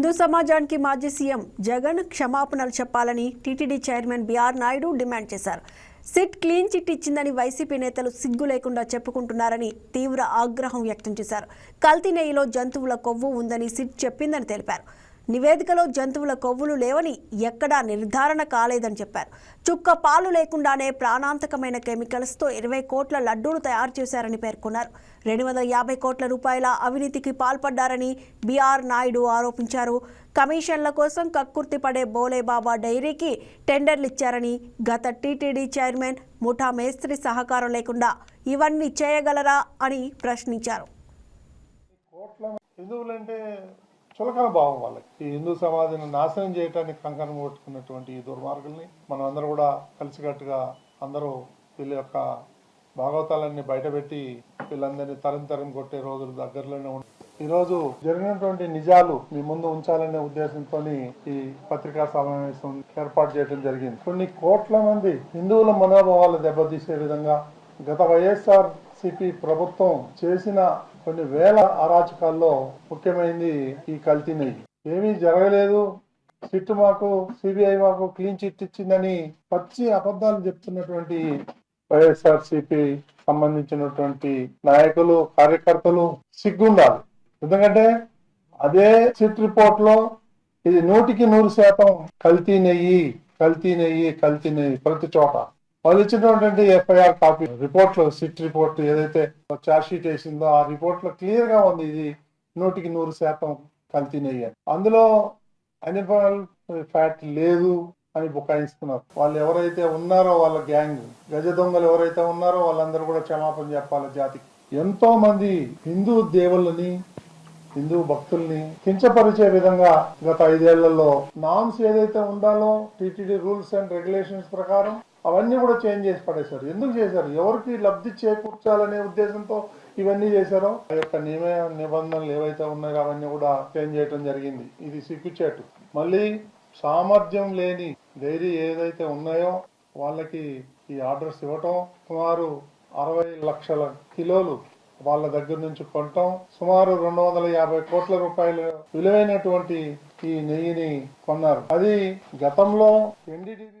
హిందూ సమాజానికి మాజీ సీఎం జగన్ క్షమాపణలు చెప్పాలని TTD chairman BR Naidu demand చేశారు. సిట్ క్లీన్ చిట్ ఇచ్చిందని వైసీపీ నేతలు సిగ్గు లేకుండా చెప్పుకుంటున్నారని తీవ్ర ఆగ్రహం వ్యక్తం చేశారు. కల్తీ నెయ్యిలో జంతువుల కొవ్వు ఉందని సిట్ చెప్పిందని తెలిపారు. నివేదికలో జంతువుల కొవ్వులు లేవని ఎక్కడా నిర్ధారణ కాలేదని చెప్పారు. చుక్క పాలు లేకుండానే ప్రాణాంతకమైన కెమికల్స్తో ఇరవై కోట్ల లడ్డూలు తయారు చేశారని పేర్కొన్నారు. రెండు వందల యాభై కోట్ల రూపాయల అవినీతికి పాల్పడ్డారని బీఆర్ నాయుడు ఆరోపించారు. కమిషన్ల కోసం కక్కుర్తి పడే బోలేబాబా డైరీకి టెండర్లు ఇచ్చారని గత టీటీడీ చైర్మన్ ముఠా మేస్త్రి సహకారం లేకుండా ఇవన్నీ చేయగలరా అని ప్రశ్నించారు. చులకన భావం వాళ్ళకి. ఈ హిందూ సమాజాన్ని నాశనం చేయడానికి కంకణం కొట్టుకున్నటువంటి ఈ దుర్మార్గుల్ని మనం అందరూ కూడా కలిసికట్టుగా అందరూ వీళ్ళ యొక్క భాగవతాలన్నీ బయటపెట్టి వీళ్ళందరినీ తరం తరం కొట్టే రోజులు దగ్గరలోనే ఉన్నాయి ఈరోజు జరిగినటువంటి నిజాలు మీ ముందు ఉంచాలనే ఉద్దేశంతో ఈ పత్రికా సమావేశం ఏర్పాటు చేయడం జరిగింది. కొన్ని కోట్ల మంది హిందువుల మనోభావాలు దెబ్బతీసే విధంగా గత వైఎస్ఆర్ సిపి ప్రభుత్వం చేసిన కొన్ని వేల అరాచకాల్లో ముఖ్యమైనది ఈ కల్తీ నెయ్యి. ఏమీ జరగలేదు. సిట్ మాకు సిబిఐ మాకు క్లీన్ చిట్ ఇచ్చిందని పచ్చి అబద్ధాలు చెప్తున్నటువంటి వైఎస్ఆర్సిపి సంబంధించినటువంటి నాయకులు కార్యకర్తలు సిగ్గుండాలి. ఎందుకంటే అదే సిట్ రిపోర్ట్లో ఇది నూటికి నూరు శాతం కల్తీ నెయ్యి కల్తీ నెయ్యి కల్తీ నెయ్యి ప్రతి చోట. వాళ్ళు ఇచ్చినటువంటి ఎఫ్ఐఆర్ కాపీ రిపోర్ట్లో సిట్ రిపోర్ట్ ఏదైతే చార్జ్ షీట్ వేసిందో ఆ రిపోర్ట్లో క్లియర్గా ఉంది ఇది నూటికి నూరు శాతం కల్తీ అందులో అనిమల్ ఫ్యాట్ లేదు అని బుకాయిస్తున్నారు. వాళ్ళు ఎవరైతే ఉన్నారో వాళ్ళ గ్యాంగ్ గజ దొంగలు ఎవరైతే ఉన్నారో వాళ్ళందరూ కూడా క్షమాపణ చెప్పాలి జాతికి. ఎంతో మంది హిందూ దేవుళ్ళని హిందూ భక్తుల్ని కించపరిచే విధంగా గత ఐదేళ్ళలో నామ్స్ ఏదైతే ఉండాలో టీటీడీ రూల్స్ అండ్ రెగ్యులేషన్స్ ప్రకారం అవన్నీ కూడా చేంజ్ చేసి పడేశారు. ఎందుకు చేశారు? ఎవరికి లబ్ధి చేకూర్చాలనే ఉద్దేశంతో ఇవన్నీ చేశారో. ఆ యొక్క నియమ నిబంధనలు ఏవైతే ఉన్నాయో అవన్నీ కూడా చేంజ్ చేయడం జరిగింది. ఇది సిగ్గుచేటు. మళ్ళీ సామర్థ్యం లేని డైరీ ఏదైతే ఉన్నాయో వాళ్ళకి ఈ ఆర్డర్స్ ఇవ్వటం సుమారు అరవై లక్షల కిలోలు వాళ్ళ దగ్గర నుంచి కొనటం సుమారు రెండు వందల యాభై కోట్ల రూపాయలు విలువైనటువంటి ఈ నెయ్యిని కొన్నారు. అది గతంలో NDTV